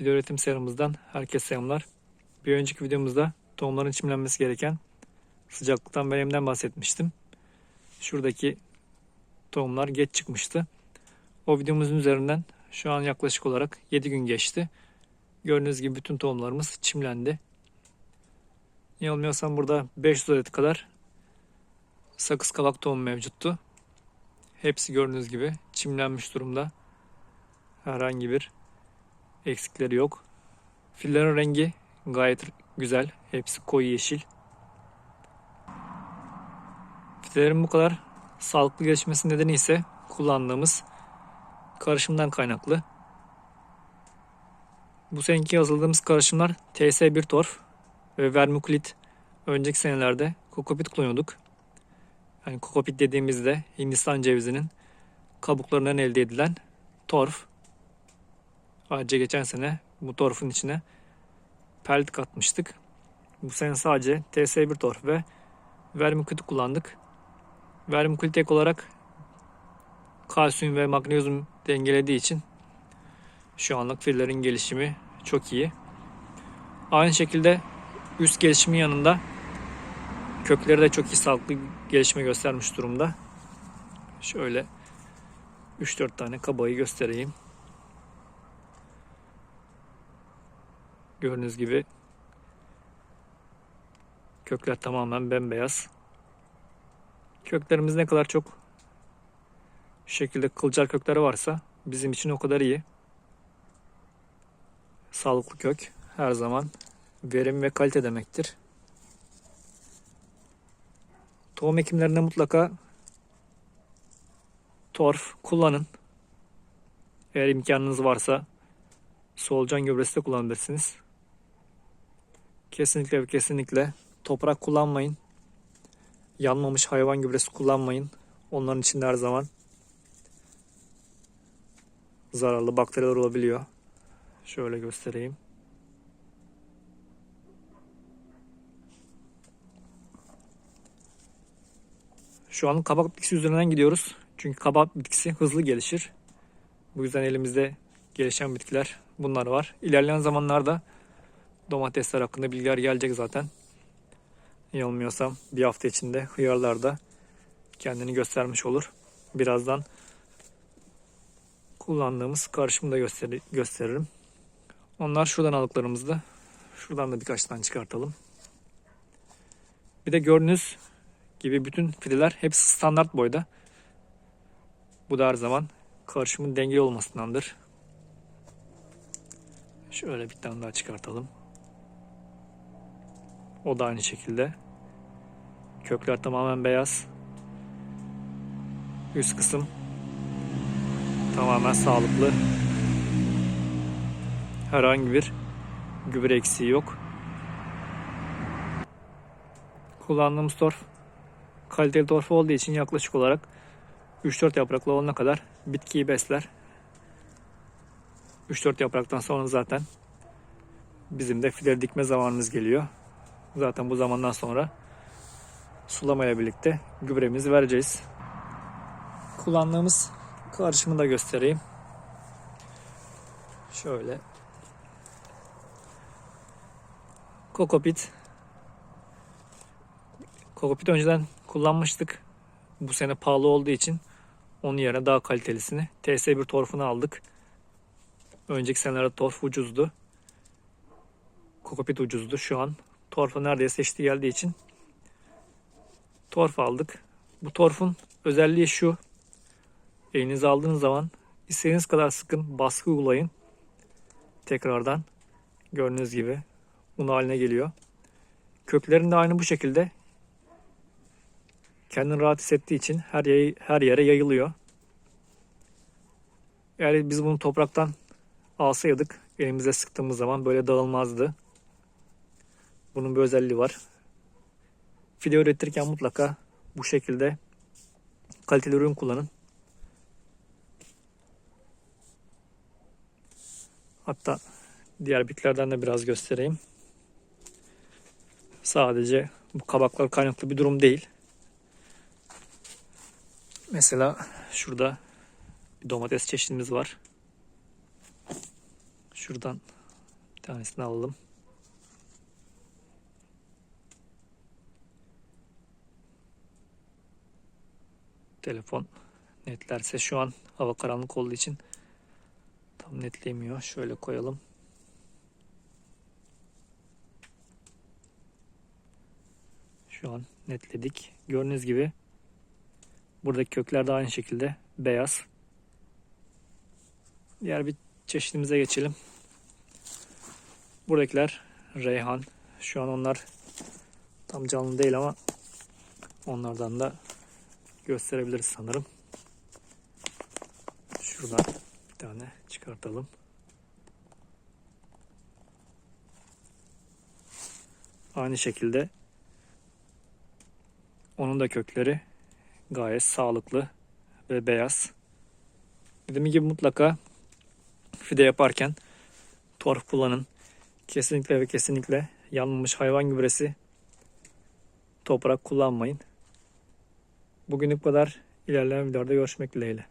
Fil üretim serimizden herkese selamlar. Bir önceki videomuzda tohumların çimlenmesi gereken sıcaklıktan ve nemden bahsetmiştim. Şuradaki tohumlar geç çıkmıştı. O videomuzun üzerinden şu an yaklaşık olarak 7 gün geçti. Gördüğünüz gibi bütün tohumlarımız çimlendi. Yanılmıyorsam burada 500 adet kadar sakız kavak tohumu mevcuttu. Hepsi gördüğünüz gibi çimlenmiş durumda. Herhangi bir eksikleri yok. Fillerin rengi gayet güzel. Hepsi koyu yeşil. Fillerin bu kadar sağlıklı gelişmesi nedeni ise kullandığımız karışımdan kaynaklı. Bu seneki yazıldığımız karışımlar TS1 torf ve vermikulit. Önceki senelerde kokopit kullanıyorduk. Yani kokopit dediğimizde Hindistan cevizinin kabuklarından elde edilen torf. Ayrıca geçen sene bu torfun içine pellet katmıştık. Bu sene sadece TS1 torf ve vermikulit kullandık. Vermikulit ek olarak kalsiyum ve magnezyum dengelediği için şu anlık fillerin gelişimi çok iyi. Aynı şekilde üst gelişimin yanında kökleri de çok iyi sağlıklı gelişme göstermiş durumda. Şöyle 3-4 tane kabayı göstereyim. Gördüğünüz gibi kökler tamamen bembeyaz. Köklerimiz ne kadar çok şu şekilde kılcal kökleri varsa bizim için o kadar iyi. Sağlıklı kök her zaman verim ve kalite demektir. Tohum ekimlerinde mutlaka torf kullanın. Eğer imkanınız varsa solucan gübresi de kullanabilirsiniz. Kesinlikle ve kesinlikle toprak kullanmayın. Yanmamış hayvan gübresi kullanmayın. Onların içinde her zaman zararlı bakteriler olabiliyor. Şöyle göstereyim. Şu an kabak bitkisi üzerinden gidiyoruz. Çünkü kabak bitkisi hızlı gelişir. Bu yüzden elimizde gelişen bitkiler bunlar var. İlerleyen zamanlarda domatesler hakkında bilgiler gelecek zaten. Yanılmıyorsam bir hafta içinde hıyarlar da kendini göstermiş olur. Birazdan kullandığımız karışımı da göster gösteririm. Onlar şuradan aldıklarımızda. Şuradan da birkaç tane çıkartalım. Bir de gördüğünüz gibi bütün fideler hepsi standart boyda. Bu da her zaman karışımın dengeli olmasındandır. Şöyle bir tane daha çıkartalım. O da aynı şekilde. Kökler tamamen beyaz. Üst kısım tamamen sağlıklı. Herhangi bir gübre eksiği yok. Kullandığımız torf kaliteli torf olduğu için yaklaşık olarak 3-4 yapraklı olana kadar bitkiyi besler. 3-4 yapraktan sonra zaten bizim de fileri dikme zamanımız geliyor. Zaten bu zamandan sonra sulamayla birlikte gübremizi vereceğiz. Kullandığımız karışımı da göstereyim. Şöyle. Kokopit. Kokopit önceden kullanmıştık. Bu sene pahalı olduğu için onun yerine daha kalitelisini TS1 torfunu aldık. Önceki senelerde torf ucuzdu. Kokopit ucuzdu. Şu an torfu neredeyse eşit geldiği için torf aldık. Bu torfun özelliği şu. Elinize aldığınız zaman istediğiniz kadar sıkın, baskı uygulayın. Tekrardan gördüğünüz gibi un haline geliyor. Köklerin de aynı bu şekilde kendini rahat hissettiği için her yere, her yere yayılıyor. Eğer biz bunu topraktan alsaydık elimize sıktığımız zaman böyle dağılmazdı. Bunun bir özelliği var. Fide üretirken mutlaka bu şekilde kaliteli ürün kullanın. Hatta diğer bitkilerden de biraz göstereyim. Sadece bu kabaklar kaynaklı bir durum değil. Mesela şurada bir domates çeşidimiz var. Şuradan Bir tanesini alalım. Telefon netlerse şu an hava karanlık olduğu için tam netlemiyor. Şöyle koyalım. Şu an netledik. Gördüğünüz gibi buradaki kökler de aynı şekilde beyaz. Diğer bir çeşidimize geçelim. Buradakiler reyhan. Şu an onlar tam canlı değil ama onlardan da gösterebiliriz sanırım. Şuradan bir tane çıkartalım. Aynı şekilde onun da kökleri gayet sağlıklı ve beyaz. Dediğim gibi mutlaka fide yaparken torf kullanın. Kesinlikle ve kesinlikle yanmamış hayvan gübresi toprak kullanmayın. Bugünlük bu kadar. İlerleyen videolarda görüşmek dileğiyle.